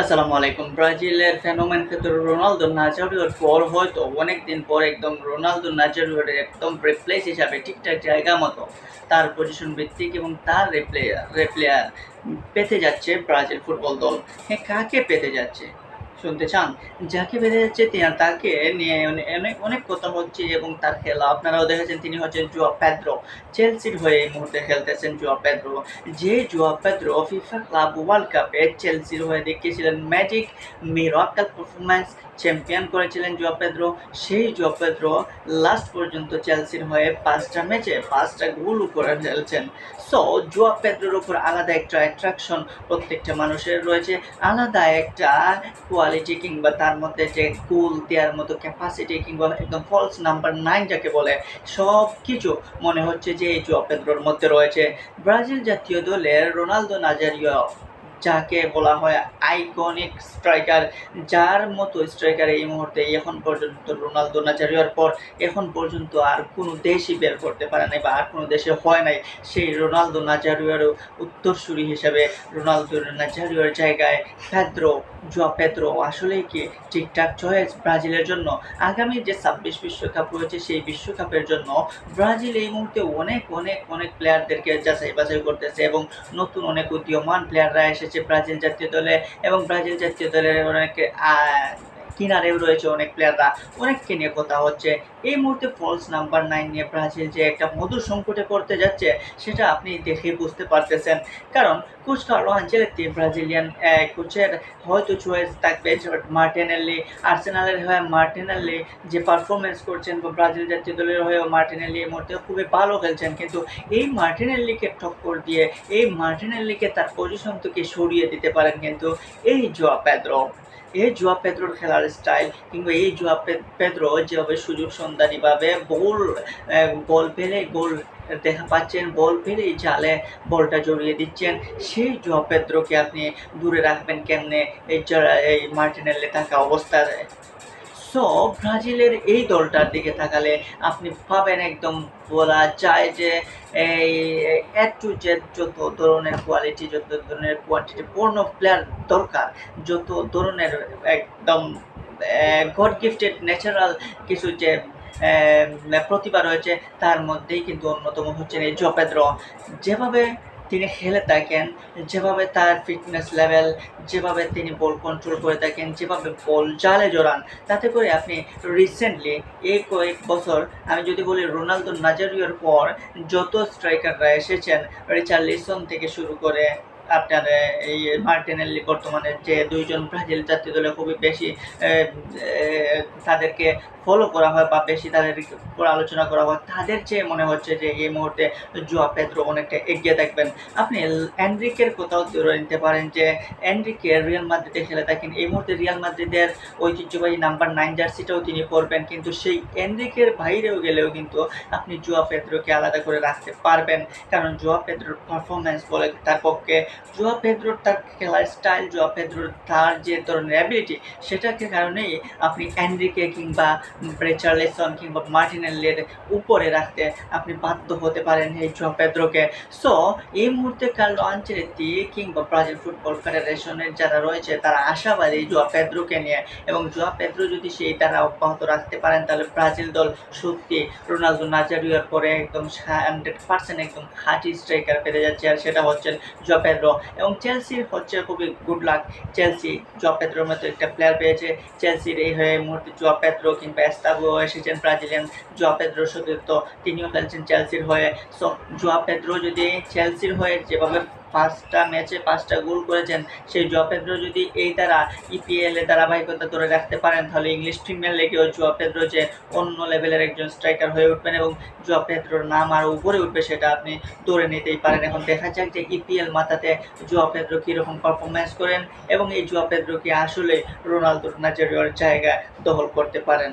আসসালামু আলাইকুম। ব্রাজিলের ফেনোমেন ক্ষেত্রে রোনালদো নাজারিওর পর হয়তো অনেক দিন পর একদম রোনালদো নাজারিওর একদম রিপ্লেস হিসাবে ঠিকঠাক জায়গা মতো তার পজিশন ভিত্তিক এবং তার রেপ্লেয়ার রেপ্লেয়ার পেতে যাচ্ছে ব্রাজিল ফুটবল দল। হ্যাঁ কাকে পেতে যাচ্ছে? শুনতে চান, যাকে বেঁধে যাচ্ছে তাকে নিয়ে অনেক অনেক কথা হচ্ছে এবং তার খেলা। আপনারাও দেখেছেন তিনি হচ্ছেন জুয়া প্যাদ্রো চেলসির হয়ে এই মুহূর্তে খেলতেছেন জুয়া প্যাদ্রো যে জুয়া পেদ্রো ফিফা ক্লাব ওয়ার্ল্ড কাপে চেলসির হয়ে দেখিয়েছিলেন ম্যাজিক মিরাক্কাল পারফরম্যান্স চ্যাম্পিয়ন করেছিলেন জুয়া পেদ্রো। সেই জুয়া পেদ্রো লাস্ট পর্যন্ত চেলসির হয়ে পাঁচটা ম্যাচে পাঁচটা গোল করে ফেলছেন। সো জুয়া পেদ্রোর উপর আলাদা একটা অ্যাট্রাকশন প্রত্যেকটা মানুষের রয়েছে। আলাদা একটা কোয়ালিটি কিংবা তার মধ্যে যে গোল দেওয়ার মতো ক্যাপাসিটি কিংবা একদম ফলস নাম্বার নাইন যাকে বলে সব কিছু মনে হচ্ছে যে এই জুয়া পেদ্রোর মধ্যে রয়েছে। ব্রাজিল জাতীয় দলের রোনালদো নাজারিও যাকে বলা হয় আইকনিক স্ট্রাইকার, যার মতো স্ট্রাইকার এই মুহূর্তে এখন পর্যন্ত রোনালদো নাজারিওর পর এখন পর্যন্ত আর কোনো দেশই বের করতে পারে নাই বা আর কোনো দেশে হয় নাই, সেই রোনালদো নাজারিওর উত্তরসূরি হিসেবে রোনালদো নাজারিওর জায়গায় পেদ্রো জুয়া পেদ্রো আসলেই কি ঠিকঠাক চয়েস ব্রাজিলের জন্য? আগামী যে ছাব্বিশ বিশ্বকাপ রয়েছে, সেই বিশ্বকাপের জন্য ব্রাজিল এই মুহূর্তে অনেক অনেক অনেক প্লেয়ারদেরকে যাচাই বাছাই করতেছে এবং নতুন অনেক উদীয়মান প্লেয়াররা এসেছে ব্রাজিল জাতীয় দলে এবং ব্রাজিল জাতীয় দলের অনেক কিনারেও রয়েছে অনেক প্লেয়াররা অনেককে নিয়ে কথা হচ্ছে। এই মুহূর্তে ফলস নাম্বার নাইন নিয়ে ব্রাজিল যে একটা মধুর সংকটে পড়তে যাচ্ছে, সেটা আপনি দেখে বুঝতে পারতেছেন। কারণ কোচ কার্লো আঞ্চেলেত্তি ব্রাজিলিয়ান কোচের হয়তো চয়েস থাকবে মার্টিনেল্লি আর্সেনালের হয়ে মার্টিনেল্লি যে পারফরমেন্স করছেন বা ব্রাজিল জাতীয় দলের হয়েও মার্টিনেল্লি এই মুহূর্তে খুবই ভালো খেলছেন। কিন্তু এই মার্টিনেল্লিকে টক্কর দিয়ে, এই মার্টিনেল্লিকে তার পজিশন থেকে সরিয়ে দিতে পারেন কিন্তু এই জোয়া পেদ্রো। এই জুয়া পেদ্রোর খেলার স্টাইল কিংবা এই জুয়া পেদ্রো যেভাবে সুযোগ সন্ধানীভাবে আহ, বল পেলে গোল দেখা পাচ্ছেন বল পেলেই জালে বলটা জড়িয়ে দিচ্ছেন। সেই জুয়া পেদ্রোকে আপনি দূরে রাখবেন কেমনে? এই এই মার্টিনেল্লে থাকা অবস্থায়। সো ব্রাজিলের এই দলটার দিকে তাকালে আপনি পাবেন একদম বলা যায় যে এই এ টু জেড যত ধরনের কোয়ালিটি যত ধরনের কোয়ান্টিটি পূর্ণ প্লেয়ার দরকার যত ধরনের একদম গড গিফটেড ন্যাচারাল কিছু যে প্রতিভা রয়েছে, তার মধ্যেই কিন্তু অন্যতম হচ্ছেন এই জপেদ্র। যেভাবে তিনি খেলে থাকেন, যেভাবে তার ফিটনেস লেভেল যেভাবে তিনি বল কন্ট্রোল করে থাকেন, যেভাবে বল জালে জড়ান, তাতে করে আপনি রিসেন্টলি এই কয়েক বছর, আমি যদি বলি রোনালদো নাজারিওর পর, যত স্ট্রাইকাররা এসেছেন রিচার্লিসন থেকে শুরু করে আপনার এই মার্টিনেল্লি বর্তমানে যে দুইজন ব্রাজিল জাতীয় দলে খুবই বেশি তাদেরকে ফলো করা হয় বা বেশি তাদের উপর আলোচনা করা হয়, তাদের চেয়ে মনে হচ্ছে যে এই মুহূর্তে জুয়া পেদ্রো অনেকটা এগিয়ে থাকবেন আপনি অ্যান্ড্রিকের কোথাও ধরে নিতে পারেন যে অ্যান্ড্রিকে রিয়াল মাদ্রিদে খেলে থাকেন এই মুহূর্তে রিয়াল মাদ্রিদের ঐতিহ্যবাহী নাম্বার নাইন জার্সিটাও তিনি পরবেন, কিন্তু সেই অ্যান্ড্রিকের বাইরেও গেলেও কিন্তু আপনি জুয়া পেদ্রোকে আলাদা করে রাখতে পারবেন, কারণ জুয়া পেদ্রোর পারফরমেন্স বলে তার পক্ষে জুয়া পেদ্রোর তার খেলার স্টাইল জুয়া পেদ্রোর তার যে ধরনের অ্যাবিলিটি সেটাকে কারণেই আপনি অ্যান্ড্রিকে কিংবা ব্রেচারলেসন কিংবা মার্টিনেলের উপরে রাখতে আপনি বাধ্য হতে পারেন এই জুয়া পেদ্রোকে সো এই মুহূর্তে কার্লো আঞ্চেলেত্তি কিংবা ব্রাজিল ফুটবল ফেডারেশনের যারা রয়েছে, তারা আশাবাদী জুয়া পেদ্রোকে নিয়ে। এবং জুয়া পেদ্রো যদি সেই তারা অব্যাহত রাখতে পারেন, তাহলে ব্রাজিল দল সত্যি রোনালদো নাজারিয়ার পরে একদম হান্ড্রেড পার্সেন্ট একদম খাঁটি স্ট্রাইকার পেতে যাচ্ছে। আর সেটা হচ্ছে জুয়া পেদ্রো এবং চেলসির হচ্ছে খুবই গুড লাক চেলসি জুয়া পেদ্রোর মতো একটা প্লেয়ার পেয়েছে। চেলসির এই হয়ে মুহূর্তে জুয়া পেদ্রো কিংবা এস্তাবো এসেছেন ব্রাজিলিয়ান জুয়া পেদ্রো সতীর্থ তিনিও খেলছেন চেলসির হয়ে। সো জুয়া পেদ্রো যদি চেলসির হয়ে যেভাবে পাঁচটা ম্যাচে পাঁচটা গোল করেছেন, সেই জুয়া যদি এই তারা ইপিএলে এ ধারাবাহিকতা ধরে রাখতে পারেন, তাহলে ইংলিশ প্রিমিয়ার লিগেও জুয়া পেদ্রো যে অন্য লেভেলের একজন স্ট্রাইকার হয়ে উঠবেন এবং জুয়া পেদ্রোর নাম আরও উপরে উঠবে সেটা আপনি ধরে নিতেই পারেন। এখন দেখা যাক যে ইপিএল মাথাতে জুয়া পেদ্রো কীরকম পারফরমেন্স করেন এবং এই জুয়া পেদ্রো কি আসলে রোনালদোর নাজারিওর জায়গা দখল করতে পারেন।